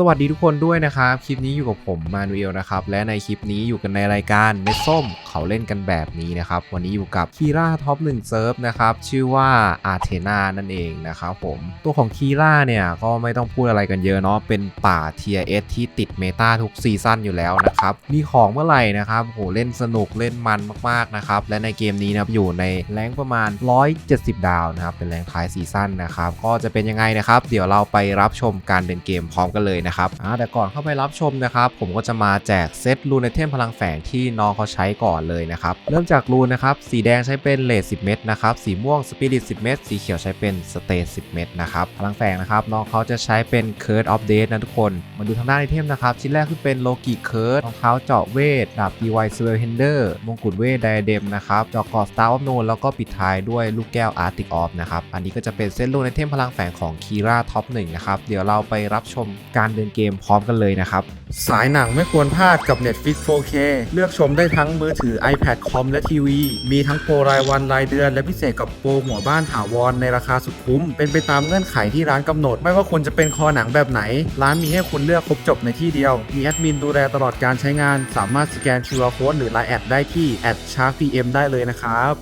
สวัสดีทุกคนด้วยนะครับ คลิปนี้อยู่กับผมมานูเอลนะครับ และในคลิปนี้อยู่กันในรายการเม็ดส้มเขาเล่นกันแบบนี้นะครับ วันนี้อยู่กับคีร่าท็อป1เซิร์ฟนะครับ ชื่อว่าอาเทนานั่นเองนะครับผมตัวของคีร่าเนี่ย ก็ไม่ต้องพูดอะไรกันเยอะเนาะเป็นป่า Tier S ที่ติดเมตาทุกซีซั่นอยู่แล้วนะครับ มีของเมื่อไหร่นะครับโหเล่นสนุกเล่นมันมากๆนะครับ และในเกมนี้นะครับอยู่ในแรงประมาณ 170 ดาวนะครับเป็นแรงท้ายซีซั่นนะครับก็จะเป็นยังไงนะครับเดี๋ยวเราไปรับชมการเดินเกมพร้อมกันเลยนะครับแต่ก่อนเข้าไปรับชมนะครับผมก็จะมาแจกเซตรูนไอเทมพลังแฝงที่น้องเขาใช้ก่อนเลยนะครับเริ่มจากรูนนะครับสีแดงใช้เป็นเลด10 เม็ดนะครับสีม่วงสปิริต10 เม็ดสีเขียวใช้เป็นสเตท10 เม็ดนะครับพลังแฝงนะครับน้องเขาจะใช้เป็นเคิร์ดออฟเดนะทุกคนมาดูทางด้านไอเทมนะครับชิ้นแรกคือเป็นโลกิเคิร์ดรองเท้าเจาะเวทดาบดีไวเซอร์เฮนเดอร์มงกุฎเวทไดเดมนะครับเจาะกอสตาร์ออฟโนแล้วก็ปิดท้ายด้วยลูกแก้วอาร์ติกออฟนะครับอันนี้ก็จะเป็นเซตรูนไอเทมพลังแฝงของคีราท็อป1นะครับเดี๋ยวเราไปรับชมการเดินเกมพร้อมกันเลยนะครับ สายหนังไม่ควรพลาดกับ Netflix 4K เลือกชมได้ทั้งมือถือ iPad คอมและทีวี มีทั้งโปรรายวันรายเดือน และพิเศษกับโปรหัวบ้านถาวรในราคาสุดคุ้ม เป็นไปตามเงื่อนไขที่ร้านกำหนด ไม่ว่าคุณจะเป็นคอหนังแบบไหน ร้านมีให้คุณเลือกครบจบในที่เดียว มีแอดมินดูแลตลอดการใช้งาน สามารถสแกน QR Code หรือ Line แอดได้ที่ @sharkpm ได้เลยนะครับ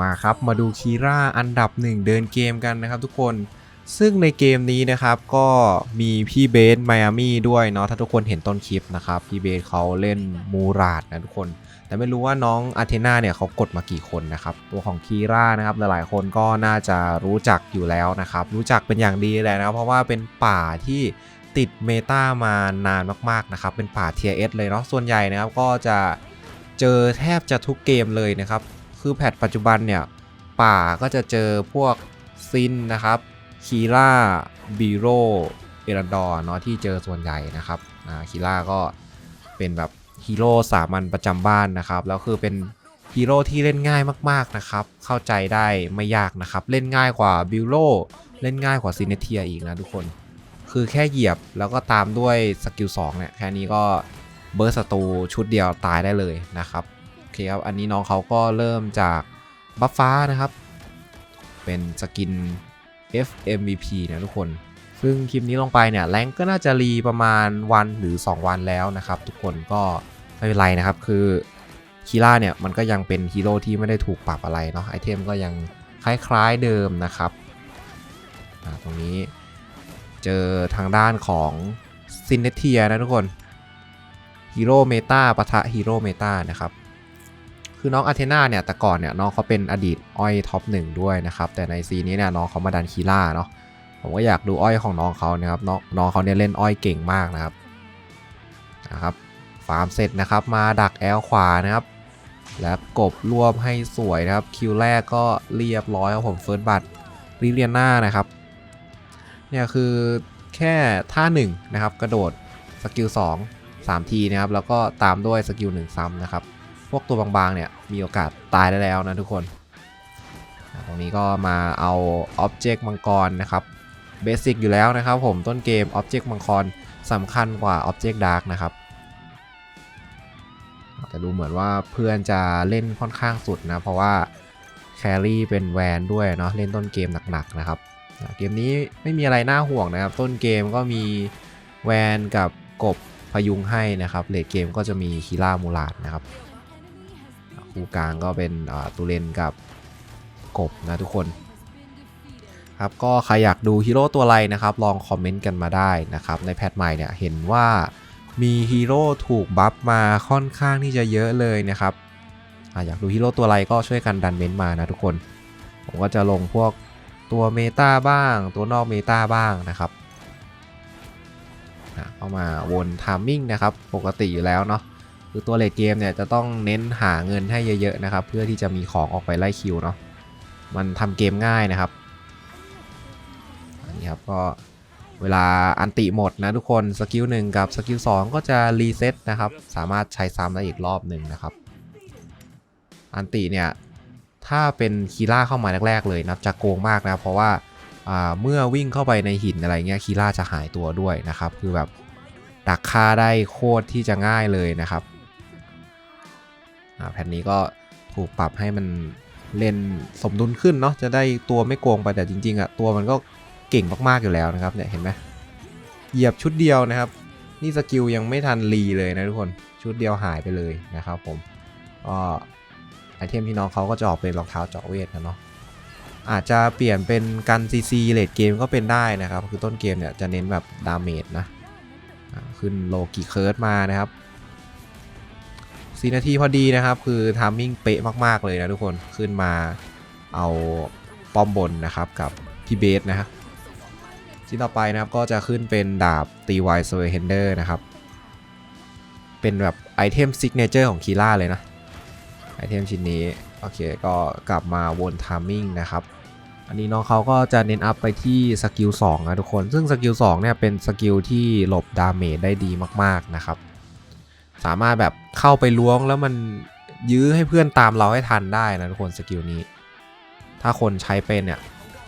มาครับ มาดูคีร่าอันดับหนึ่งเดินเกมกันนะครับทุกคน ซึ่งในเกมนี้นะครับก็มีพี่เบสไมอามี่ด้วยเนาะถ้าทุกคนเห็นต้นคลิปนะครับ พี่เบสเขาเล่นมูราดนะทุกคน แต่ไม่รู้ว่าน้องอาเทนาเนี่ยเขากดมากี่คนนะครับ ตัวของคีร่านะครับหลายๆคนก็น่าจะรู้จักอยู่แล้วนะครับ รู้จักเป็นอย่างดีแหละนะครับเพราะว่าเป็นป่าที่ติดเมตามานานมากๆนะครับ เป็นป่า Tier S เลยเนาะส่วนใหญ่นะครับก็จะเจอแทบจะทุกเกมเลยนะครับ คือแพทปัจจุบันเนี่ยป่าก็จะเจอพวกซินนะครับ คีร่าบีโรเอรันดอร์เนาะที่เจอส่วนใหญ่นะครับคีร่าก็เป็นแบบฮีโร่สามัญประจำบ้านนะครับ แล้วคือเป็นฮีโร่ที่เล่นง่ายมากๆนะครับ เข้าใจได้ไม่ยากนะครับ เล่นง่ายกว่าบิลโลเล่นง่ายกว่าซินเนเทียอีกนะทุกคน คือแค่เหยียบแล้วก็ตามด้วยสกิล2เนี่ยแค่นี้ก็เบิร์สศัตรูชุดเดียวตายได้เลยนะครับโอเคครับ อันนี้น้องเขาก็เริ่มจากบัฟฟ้านะครับ เป็นสกิน FMVP นะทุกคน ซึ่งคลิปนี้ลงไปเนี่ยแรงก็น่าจะรีประมาณวันหรือ 2 วันแล้วนะครับ ทุกคนก็ไม่เป็นไรนะครับ คือคีร่าเนี่ยมันก็ยังเป็นฮีโร่ที่ไม่ได้ถูกปรับอะไรเนาะไอเทมก็ยังคล้ายๆเดิมนะครับตรงนี้เจอทางด้านของซินเนเทียนะทุกคนฮีโร่เมตาปะทะฮีโร่เมตานะครับ คือน้องอาเทนาเนี่ยแต่ก่อนเนี่ยน้องเขาเป็นอดีตอ้อยท็อปหนึ่งด้วยนะครับ แต่ในซีนี้เนี่ยน้องเขามาดันคีล่าเนาะผมก็อยากดูอ้อยของน้องเขานะครับน้องน้องเขาเนี่ยเล่นอ้อยเก่งมากนะครับนะครับฟาร์มเสร็จนะครับมาดักแอลขวานะครับ แล้วกบรวบให้สวยนะครับคิวแรกก็เรียบร้อยครับผมเฟิร์สบัตริเลียนานะครับเนี่ยคือแค่ท่า1นะครับกระโดดสกิล2 3ทีนะครับแล้วก็ตามด้วยสกิล1ซ้ำนะครับ พวกตัวบางๆเนี่ยมีโอกาสตายได้แล้วนะทุกคนอ่าตรงนี้ก็มาเอาอ็อบเจกต์มังกรนะครับเบสิกอยู่แล้วนะครับผมต้นเกมอ็อบเจกต์มังกรสำคัญกว่าอ็อบเจกต์ดาร์กนะครับแต่ดูเหมือนว่าเพื่อนจะเล่นค่อนข้างสุดนะ เพราะว่าแครี่เป็นแวนด้วยเนาะเล่นต้นเกมหนักๆนะครับเกมนี้ไม่มีอะไรน่าห่วงนะครับ ต้นเกมก็มีแวนกับกบพยุงให้นะครับเลดเกมก็จะมีคีล่ามูลาดนะครับ คู่กลางก็เป็นตูเลนกับกบนะทุกคนครับก็ใครอยากดูฮีโร่ตัวอะไรนะครับ ลองคอมเมนต์กันมาได้นะครับ ในแพทใหม่เนี่ยเห็นว่ามีฮีโร่ถูกบัฟมาค่อนข้างที่จะเยอะเลยนะครับออยากดูฮีโร่ตัวอะไรก็ช่วยกันดันเมนต์มานะทุกคน ผมก็จะลงพวกตัวเมตาบ้าง ตัวนอกเมตาบ้างนะครับเข้ามาวนทามมิ่งนะครับ ปกติอยู่แล้วเนาะ คือตัวเลดเกมเนี่ยจะต้องเน้นหาเงินให้เยอะๆนะครับ เพื่อที่จะมีของออกไปไล่คิวเนาะมันทำเกมง่ายนะครับอันนี้ครับก็เวลาอันติหมดนะทุกคนสกิลหนึ่งกับสกิล2ก็จะรีเซ็ตนะครับ สามารถใช้ซ้ำได้อีกรอบหนึ่งนะครับ อันติเนี่ยถ้าเป็นคีล่าเข้ามาแรกๆเลยนะจะโกงมากนะเพราะว่าอ่าเมื่อวิ่งเข้าไปในหินอะไรเงี้ยคีล่าจะหายตัวด้วยนะครับ คือแบบดักฆ่าได้โคตรที่จะง่ายเลยนะครับ แผ่นนี้ก็ถูกปรับให้มันเล่นสมดุลขึ้นเนาะจะได้ตัวไม่โกงไปแต่จริงๆอะตัวมันก็เก่งมากๆอยู่แล้วนะครับเนี่ยเห็นไหมเหยียบชุดเดียวนะครับ นี่สกิลยังไม่ทันรีเลยนะทุกคนชุดเดียวหายไปเลยนะครับผมก็ไอเทมที่น้องเขาก็จะออกเป็นรองเท้าเจาะเวทนะเนาะอาจจะเปลี่ยนเป็นกันซีซีเลดเกมก็เป็นได้นะครับ คือต้นเกมเนี่ยจะเน้นแบบดาเมจนะขึ้นโลกิเคิร์ดมานะครับ สีนาทีพอดีนะครับ คือทามมิ่งเป๊ะมาก ๆ เลยนะทุกคนขึ้นมาเอาป้อมบนนะครับกับพี่เบสนะครับชิ้นต่อไปนะครับก็จะขึ้นเป็นดาบตีไวโซเฮนเดอร์นะครับ เป็นแบบไอเทมซิกเนเจอร์ของคีล่าเลยนะ ไอเทมชิ้นนี้ โอเคก็กลับมาวนทามมิ่งนะครับ อันนี้น้องเขาก็จะเน้นอัพไปที่สกิล2นะทุกคน ซึ่งสกิล2เนี่ยเป็นสกิลที่หลบดาเมจได้ดีมากๆนะครับ สามารถแบบเข้าไปล้วงแล้วมันยื้อให้เพื่อนตามเราให้ทันได้นะทุกคนสกิลนี้ ถ้าคนใช้เป็นเนี่ย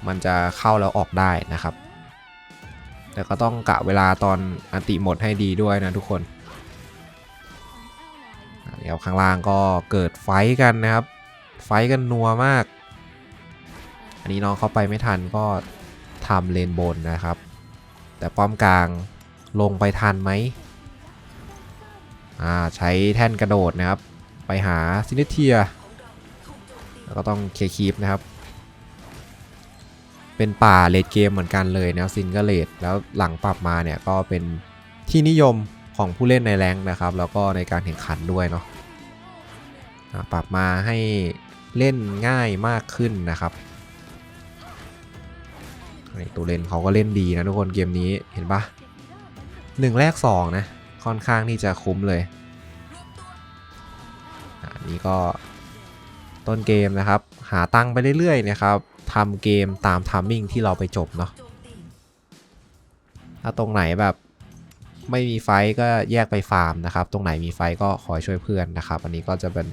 มันจะเข้าแล้วออกได้นะครับ แต่ก็ต้องกะเวลาตอนอันติหมดให้ดีด้วยนะทุกคนเดี๋ยวข้างล่างก็เกิดไฟกันนะครับ ไฟกันนัวมาก อันนี้น้องเข้าไปไม่ทันก็ทำเลนบนนะครับ แต่ป้อมกลางลงไปทันไหม อ่าใช้แท่นกระโดดนะครับ ไปหาซินิเทีย แล้วก็ต้องเคียร์คีปนะครับ เป็นป่าเลดเกมเหมือนกันเลยนะซินก็เลดแล้วหลังปรับมาเนี่ยก็เป็นที่นิยมของผู้เล่นในแรงนะครับ แล้วก็ในการแข่งขันด้วยเนาะปรับมาให้เล่นง่ายมากขึ้นนะครับตัวเล่นเขาก็เล่นดีนะทุกคนเกมนี้เห็นปะหนึ่งแรกสองนะ ค่อนข้างที่จะคุ้มเลยอันนี้ก็ต้นเกมนะครับ หาตังค์ไปเรื่อยๆนะครับทำเกมตามทัมมิ่งที่เราไปจบเนาะถ้าตรงไหนแบบไม่มีไฟก็แยกไปฟาร์มนะครับ ตรงไหนมีไฟก็คอยช่วยเพื่อนนะครับ อันนี้ก็จะเป็น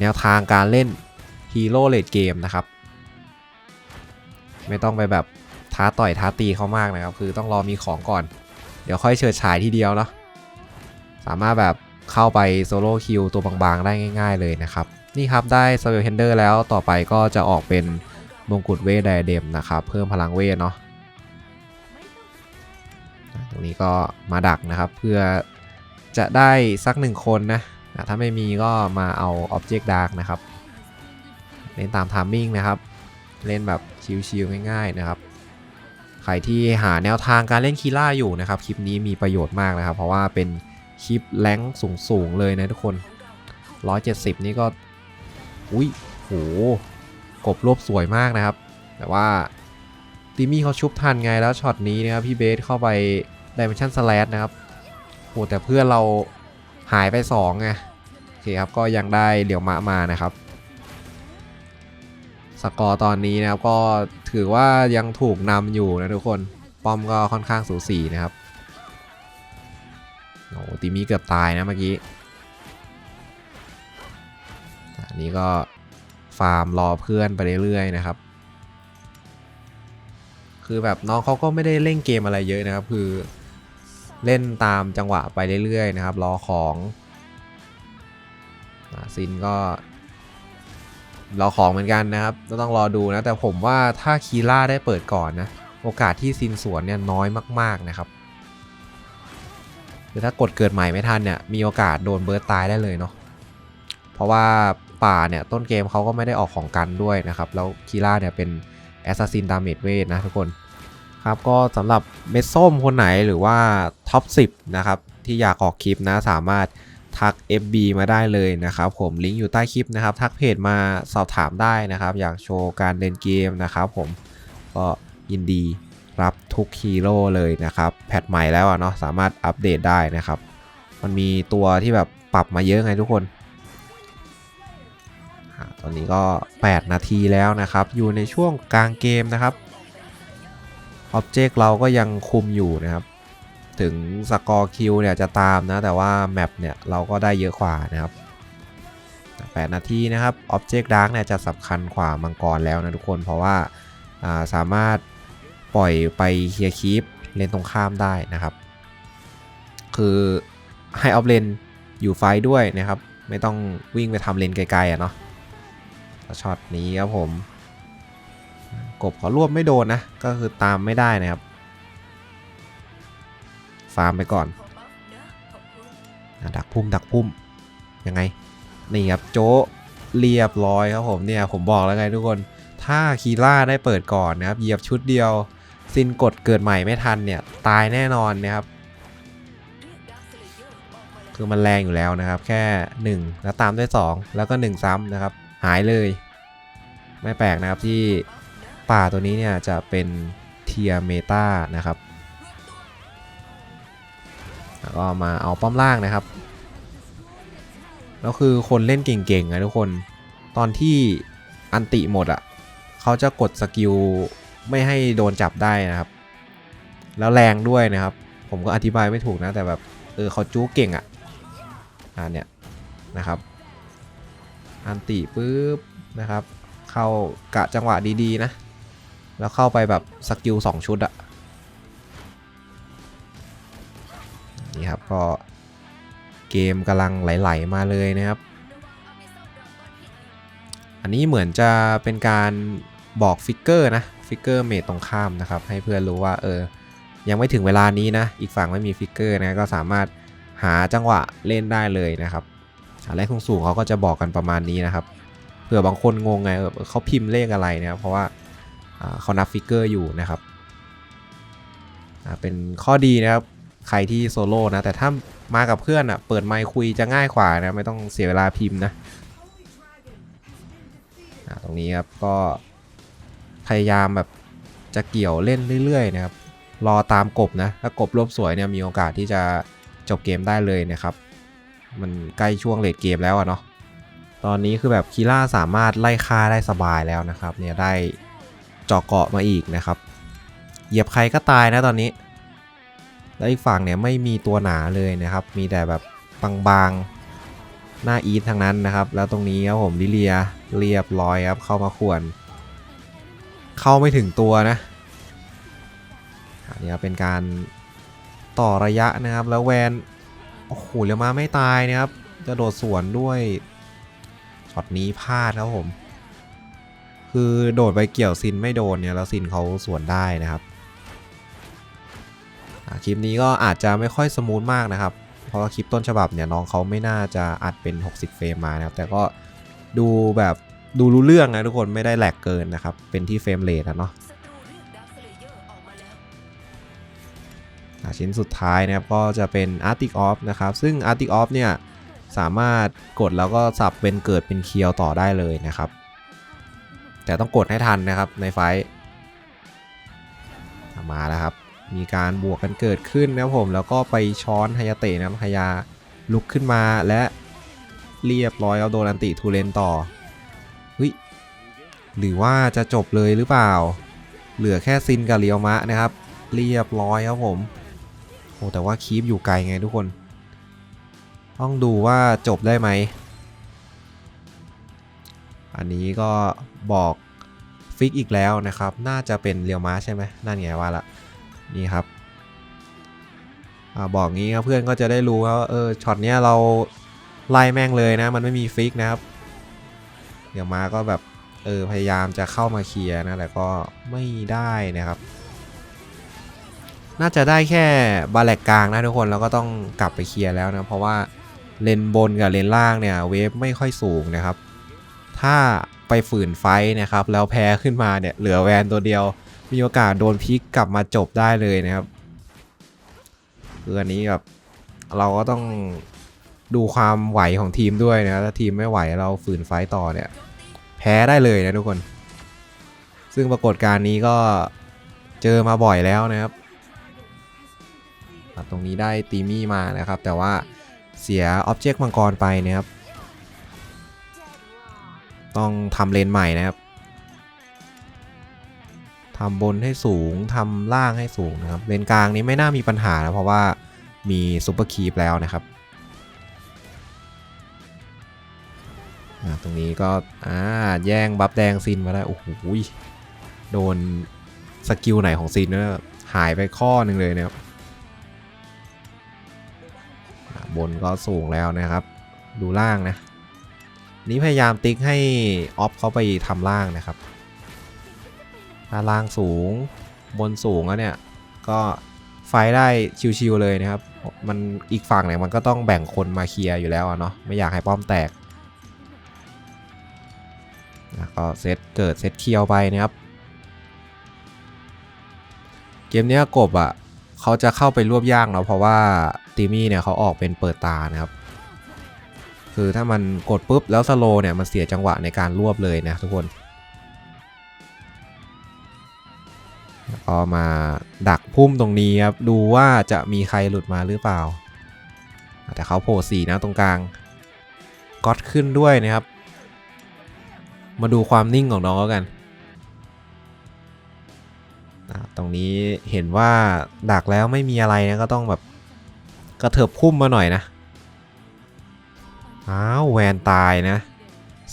แนวทางการเล่นฮีโร่เลดเกมนะครับ ไม่ต้องไปแบบท้าต่อยท้าตีเขามากนะครับ คือต้องรอมีของก่อน เดี๋ยวค่อยเฉิดฉายทีเดียวเนาะ สามารถแบบเข้าไปโซโล่คิวตัวบางๆ ได้ง่าย ๆ เลยนะครับ นี่ครับได้สเวลเฮนเดอร์แล้วต่อไปก็จะออกเป็นมงกุฎเวทไดเดมนะครับ เพิ่มพลังเวทเนาะตรงนี้ก็มาดักนะครับเพื่อจะได้สักหนึ่งคนนะอะถ้าไม่มีก็มาเอา Object Dark นะครับ เล่นตามทามมิ่งนะครับ เล่นแบบชิลๆง่าย ๆนะครับ ใครที่หาแนวทางการเล่นคีล่าอยู่นะครับ คลิปนี้มีประโยชน์มากนะครับ เพราะว่าเป็น คลิปแรงสูงสูงๆเลยนะทุกคน 170 นี่ก็ อุ้ยโหกบรวบสวยมากนะครับ แต่ว่าติมี่เขาชุบทันไงแล้วช็อตนี้นะครับพี่เบสเข้าไปดิเมนชั่นสแลดนะครับโหแต่เพื่อนเราหายไป2ไงโอเคครับก็ยังได้เหลียวมะมานะครับ สกอร์ตอนนี้นะครับก็ถือว่ายังถูกนำอยู่นะทุกคน ป้อมก็ค่อนข้างสูสีนะครับ โอ้ติมีเกือบตายนะเมื่อกี้อันนี้ก็ฟาร์มรอเพื่อนไปเรื่อยๆนะครับ คือแบบน้องเขาก็ไม่ได้เล่นเกมอะไรเยอะนะครับ คือเล่นตามจังหวะไปเรื่อยๆนะครับรอของซินก็รอของเหมือนกันนะครับต้องรอดูนะ แต่ผมว่าถ้าคีล่าได้เปิดก่อนนะ โอกาสที่ซินสวนเนี่ยน้อยมากๆนะครับ คือถ้ากดเกิดใหม่ไม่ทันเนี่ยมีโอกาสโดนเบิร์ตตายได้เลยเนาะเพราะว่าป่าเนี่ยต้นเกมเขาก็ไม่ได้ออกของกันด้วยนะครับ แล้วคีล่าเนี่ยเป็นแอสซัสซินดาเมจเวทนะทุกคนครับก็สำหรับเม็ดส้มคนไหนหรือว่าท็อป 10 นะครับ ที่อยากออกคลิปนะสามารถทัก FB มาได้เลยนะครับ ผมลิงก์อยู่ใต้คลิปนะครับ ทักเพจมาสอบถามได้นะครับ อยากโชว์การเล่นเกมนะครับผมก็ยินดี รับทุกฮีโร่เลยนะครับ แพทใหม่แล้วเนาะสามารถอัปเดตได้นะครับ มันมีตัวที่แบบปรับมาเยอะไงทุกคนตอนนี้ก็ 8 นาทีแล้วนะครับ อยู่ในช่วงกลางเกมนะครับออบเจกต์เราก็ยังคุมอยู่นะครับ ถึงสกอร์คิวเนี่ยจะตามนะ แต่ว่าแมปเนี่ยเราก็ได้เยอะกว่านะครับ 8 นาทีนะครับ Object Dark เนี่ยจะสำคัญกว่ามังกรแล้วนะทุกคน เพราะว่าอ่าสามารถ ปล่อยไปเคลียร์คีปเลนตรงข้ามได้นะครับ คือให้ออฟเลนอยู่ไฟด้วยนะครับ ไม่ต้องวิ่งไปทำเลนไกลๆอะเนาะช็อตนี้ครับผม กบขารวบไม่โดนนะ ก็คือตามไม่ได้นะครับ ฟาร์มไปก่อนดักพุ่มดักพุ่มยังไง นี่ครับโจเรียบร้อยครับผมเนี่ยผมบอกแล้วไงทุกคน ถ้าคีล่าได้เปิดก่อนนะครับเหยียบชุดเดียว ซินกดเกิดใหม่ไม่ทันเนี่ย ตายแน่นอนนะครับ คือมันแรงอยู่แล้วนะครับ แค่ 1 แล้วตามด้วย 2 แล้วก็ 1 ซ้ำนะครับ หายเลย ไม่แปลกนะครับที่ป่าตัวนี้เนี่ยจะเป็นเทียเมตานะครับแล้วก็มาเอาป้อมล่างนะครับแล้วคือคนเล่นเก่งๆนะทุกคน ตอนที่อันติหมดอะ่ะ เขาจะกดสกิล ไม่ให้โดนจับได้นะครับ แล้วแรงด้วยนะครับ ผมก็อธิบายไม่ถูกนะ แต่แบบเออเขาจู้เก่งอะ่ะอ่าเนี่ยนะครับ อันติปุ๊บนะครับ เข้ากะจังหวะดีๆนะ แล้วเข้าไปแบบสกิล2ชุดอะนี่ครับก็เกมกำลังไหลๆมาเลยนะครับ อันนี้เหมือนจะเป็นการบอกฟิกเกอร์นะ ฟิกเกอร์เมทตรงข้ามนะครับ ให้เพื่อนรู้ว่าเออยังไม่ถึงเวลานี้นะ อีกฝั่งไม่มีฟิกเกอร์นะก็สามารถหาจังหวะเล่นได้เลยนะครับอะไรสูงๆเขาก็จะบอกกันประมาณนี้นะครับเผื่อบางคนงงไงเออเขาพิมพ์เลขอะไรนะครับเพราะว่าอ่าเขานับฟิกเกอร์อยู่นะครับอ่าเป็นข้อดีนะครับใครที่โซโล่นะแต่ถ้ามากับเพื่อนอะเปิดไมค์คุยจะง่ายกว่านะไม่ต้องเสียเวลาพิมพ์นะตรงนี้ครับก็ พยายามแบบจะเกี่ยวเล่นเรื่อยๆนะครับรอตามกบนะถ้ากบรวบสวยเนี่ยมีโอกาสที่จะจบเกมได้เลยนะครับ มันใกล้ช่วงเลดเกมแล้วอะเนาะตอนนี้คือแบบคีล่าสามารถไล่ฆ่าได้สบายแล้วนะครับเนี่ยได้เจาะเกาะมาอีกนะครับ เหยียบใครก็ตายนะตอนนี้ แล้วอีกฝั่งเนี่ยไม่มีตัวหนาเลยนะครับ มีแต่แบบบางๆ หน้าอีททางนั้นนะครับ แล้วตรงนี้ครับผมลิเลียเรียบร้อยครับเข้ามาขวน เข้าไม่ถึงตัวนะอันนี้เป็นการต่อระยะนะครับแล้วแวนโอ้โหเรียวมาไม่ตายนะครับ จะโดดสวนด้วยช็อตนี้พลาดครับผม คือโดดไปเกี่ยวซินไม่โดนเนี่ยแล้วซินเขาสวนได้นะครับคลิปนี้ก็อาจจะไม่ค่อยสมูทมากนะครับ เพราะว่าคลิปต้นฉบับเนี่ยน้องเขาไม่น่าจะอัดเป็น 60 เฟรมมานะครับแต่ก็ดูแบบ ดูรู้เรื่องนะทุกคนไม่ได้แหลกเกินนะครับ เป็นที่เฟรมเรทอะเนาะชิ้นสุดท้ายนะครับก็จะเป็น Arctic Off นะครับ ซึ่ง Arctic Off เนี่ยสามารถกดแล้วก็สับเป็นเกิดเป็นเคียวต่อได้เลยนะครับ แต่ต้องกดให้ทันนะครับในไฟท์มาแล้วครับ มีการบวกกันเกิดขึ้นนะผมแล้วก็ไปช้อนฮายาเตะนะฮายาลุกขึ้นมาและเรียบร้อยเอาโดนอันติทูเลนต่อ หรือว่าจะจบเลยหรือเปล่า เหลือแค่ซินกับเรียวมะนะครับ เรียบร้อยครับผมโอ้แต่ว่าคีปอยู่ไกลไงทุกคน ต้องดูว่าจบได้ไหม อันนี้ก็บอกฟิกอีกแล้วนะครับ น่าจะเป็นเรียวมาใช่ไหมนั่นไงว่าละนี่ครับอบอกงี้ครับเพื่อนก็จะได้รู้ว่าเออช็อตเนี้ยเราไล่แม่งเลยนะ มันไม่มีฟิกนะครับ เดี๋ยวมาก็แบบ เออพยายามจะเข้ามาเคลียร์นะแต่ก็ไม่ได้นะครับ น่าจะได้แค่บาแลกกลางนะทุกคนแล้วก็ต้องกลับไปเคลียร์แล้วนะเพราะว่าเลนบนกับเลนล่างเนี่ยเวฟไม่ค่อยสูงนะครับ ถ้าไปฝืนไฟนะครับ แล้วแพ้ขึ้นมาเนี่ยเหลือแวนตัวเดียว มีโอกาสโดนพลิกกลับมาจบได้เลยนะครับคืออันนี้แบบเราก็ต้องดูความไหวของทีมด้วยนะถ้าทีมไม่ไหวเราฝืนไฟต่อเนี่ย พ้ได้เลยนะทุกคน ซึ่งปรากฏการณ์นี้ก็เจอมาบ่อยแล้วนะครับ ตรงนี้ได้ตีมี่มานะครับ แต่ว่าเสียอ็อบเจกต์มังกรไปนะครับ ต้องทำเลนใหม่นะครับทำบนให้สูงทำล่างให้สูงนะครับ เลนกลางนี้ไม่น่ามีปัญหานะเพราะว่ามีซุปเปอร์คีปแล้วนะครับ ตรงนี้ก็อ่าแย่งบัฟแดงซินมาได้โอ้โหโดนสกิลไหนของซินเนี่ยหายไปข้อหนึ่งเลยนะครับบนก็สูงแล้วนะครับ ดูล่างนะนี้พยายามติ๊กให้ออฟเขาไปทำล่างนะครับ ถ้าล่างสูงบนสูงแล้วเนี่ย ก็ไฟได้ชิวๆเลยนะครับ มันอีกฝั่งเนี่ยมันก็ต้องแบ่งคนมาเคลียร์อยู่แล้วเนาะไม่อยากให้ป้อมแตก ก็เซตเกิดเซตเคียวไปนะครับ เกมนี้กบอะเขาจะเข้าไปรวบย่ากเนาะเพราะว่าตีมี่เนี่ยเขาออกเป็นเปิดตานะครับ คือถ้ามันกดปุ๊บแล้วสโลเนี่ยมันเสียจังหวะในการรวบเลยนะทุกคนแล้วก็มาดักพุ่มตรงนี้ครับดูว่าจะมีใครหลุดมาหรือเปล่า แต่เขาโผล่สีนะตรงกลางก๊อตขึ้นด้วยนะครับ มาดูความนิ่งของน้องแล้วกัน ตรงนี้เห็นว่าดักแล้วไม่มีอะไรนะก็ต้องแบบกระเถิบพุ่มมาหน่อยนะ อ้าวแวนตายนะ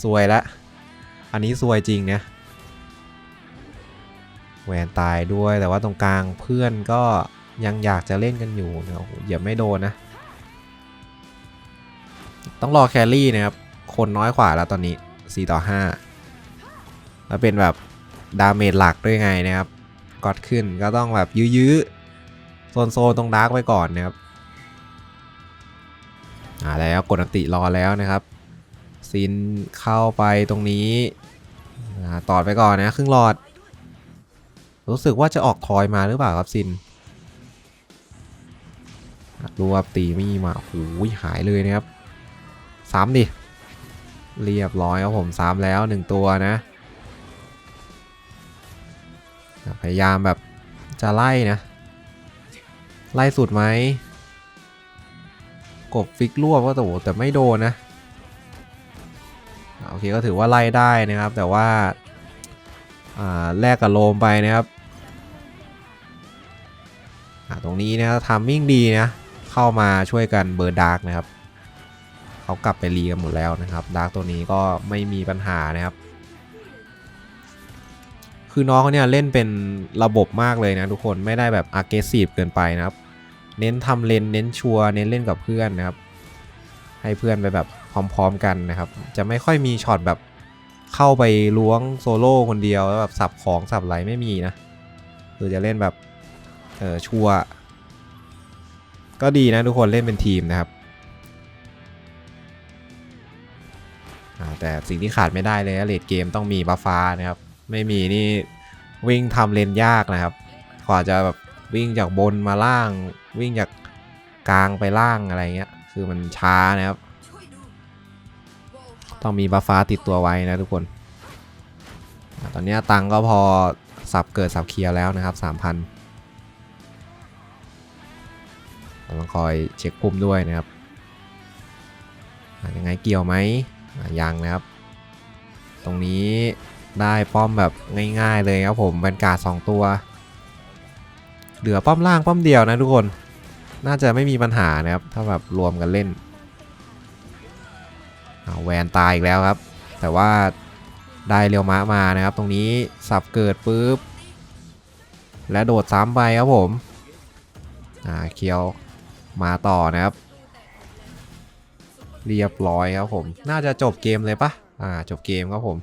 ซวยละ อันนี้ซวยจริงนะ แวนตายด้วยแต่ว่าตรงกลางเพื่อนก็ยังอยากจะเล่นกันอยู่นะโอ้โหอย่าไม่โดนนะ ต้องรอแครี่นะครับ คนน้อยกว่าแล้วตอนนี้ 4 ต่อ 5 แล้วเป็นแบบดาเมจหลักด้วยไงนะครับกอดขึ้นก็ต้องแบบยื้อโซนโซนๆตรงดาร์กไว้ก่อนนะครับอ่าแล้วกดอันติรอแล้วนะครับซินเข้าไปตรงนี้อ่าตอดไปก่อนนะครึ่งหลอด รู้สึกว่าจะออกทอยมาหรือเปล่าครับซินรวบตีมีมาโอ้ยหายเลยนะครับสามดิ เรียบร้อยครับผมสามแล้วหนึ่งตัวนะ พยายามแบบจะไล่นะ ไล่สุดไหม กบฟิกรวบก็แต่โหแต่ไม่โดนนะ โอเคก็ถือว่าไล่ได้นะครับ แต่ว่าาแลกกับโลมไปนะครับ ตรงนี้นะทามมิ่งดีนะ เข้ามาช่วยกันเบอร์ดาร์กนะครับ เขากลับไปรีกันหมดแล้วนะครับ ดาร์กตัวนี้ก็ไม่มีปัญหานะครับ คือน้องเขาเนี่ยเล่นเป็นระบบมากเลยนะทุกคนไม่ได้แบบ aggressive เกินไปนะครับ เน้นทำเลนเน้นชัวร์เน้นเล่นกับเพื่อนนะครับ ให้เพื่อนไปแบบพร้อมๆกันนะครับ จะไม่ค่อยมีช็อตแบบเข้าไปล้วงโซโล่คนเดียวแล้วแบบสับของสับอะไรไม่มีนะคือจะเล่นแบบเออชัวร์ก็ดีนะทุกคนเล่นเป็นทีมนะครับแต่สิ่งที่ขาดไม่ได้เลยเลดเกมต้องมีบัฟฟ้านะครับ ไม่มีนี่วิ่งทำเลนยากนะครับกว่าจะแบบวิ่งจากบนมาล่าง วิ่งจากกลางไปล่างอะไรเงี้ย คือมันช้านะครับ ต้องมีบัฟฟ้าติดตัวไว้นะทุกคน ตอนนี้ตังก็พอสับเกิดสับเคลียร์แล้วนะครับ 3,000ต้องคอยเช็คปุ่มด้วยนะครับยังไงเกี่ยวไหมอ่ายังนะครับ ตรงนี้ ได้ป้อมแบบง่ายๆเลยครับผมเป็นการดสองตัว เหลือป้อมล่างป้อมเดียวนะทุกคน น่าจะไม่มีปัญหานะครับ ถ้าแบบรวมกันเล่นเอาแวนตายอีกแล้วครับ แต่ว่าได้เรียวมะมานะครับ ตรงนี้สับเกิดปุ๊บ และโดดซ้ำไปครับผม อ่าเคียวมาต่อนะครับ เรียบร้อยครับผม น่าจะจบเกมเลยปะอ่าจบเกมครับผม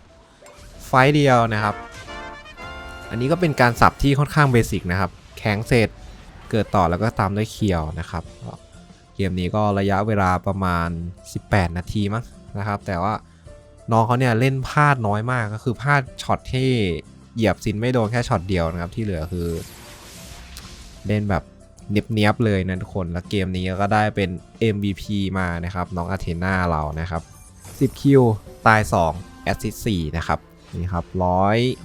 ไฟเดียวนะครับ อันนี้ก็เป็นการสับที่ค่อนข้างเบสิกนะครับ แข็งเสร็จเกิดต่อแล้วก็ตามด้วยเคียวนะครับ เกมนี้ก็ระยะเวลาประมาณ 18 นาทีมั้งนะครับ แต่ว่าน้องเขาเนี่ยเล่นพลาดน้อยมากก็คือพลาดช็อตที่เหยียบซินไม่โดนแค่ช็อตเดียวนะครับ ที่เหลือคือ เล่นแบบเนียบๆเลยนะทุกคน แล้วเกมนี้ก็ได้เป็น MVP มานะครับ น้องอาเทนาเรานะครับ 10 คิว ตาย 2 แอสซิส4นะครับ นี่ครับ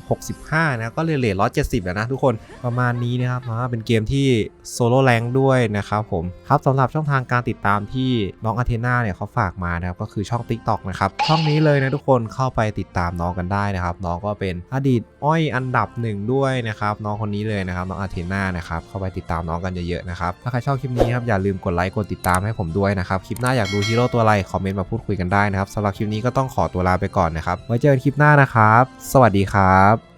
165นะ ก็เรเลท170แล้วนะทุกคนประมาณนี้นะครับเป็นเกมที่โซโล่แรงด้วยนะครับผมครับสำหรับช่องทางการติดตามที่น้องอาเทนาเนี่ยเขาฝากมานะครับก็คือช่อง TikTok นะครับช่องนี้เลยนะทุกคนเข้าไปติดตามน้องกันได้นะครับน้องก็เป็นอดีตอ้อยอันดับหนึ่งด้วยนะครับน้องคนนี้เลยนะครับน้องอาเทนานะครับเข้าไปติดตามน้องกันเยอะๆนะครับถ้าใครชอบคลิปนี้ครับอย่าลืมกดไลค์กดติดตามให้ผมด้วยนะครับคลิปหน้าอยากดูฮีโร่ตัวอะไรคอมเมนต์มาพูดคุยกันได้นะครับสำหรับคลิปนี้ก็ต้องขอตัวลาไปก่อนนะครับไว้เจอกันคลิปหน้านะครับสวัสดีครับ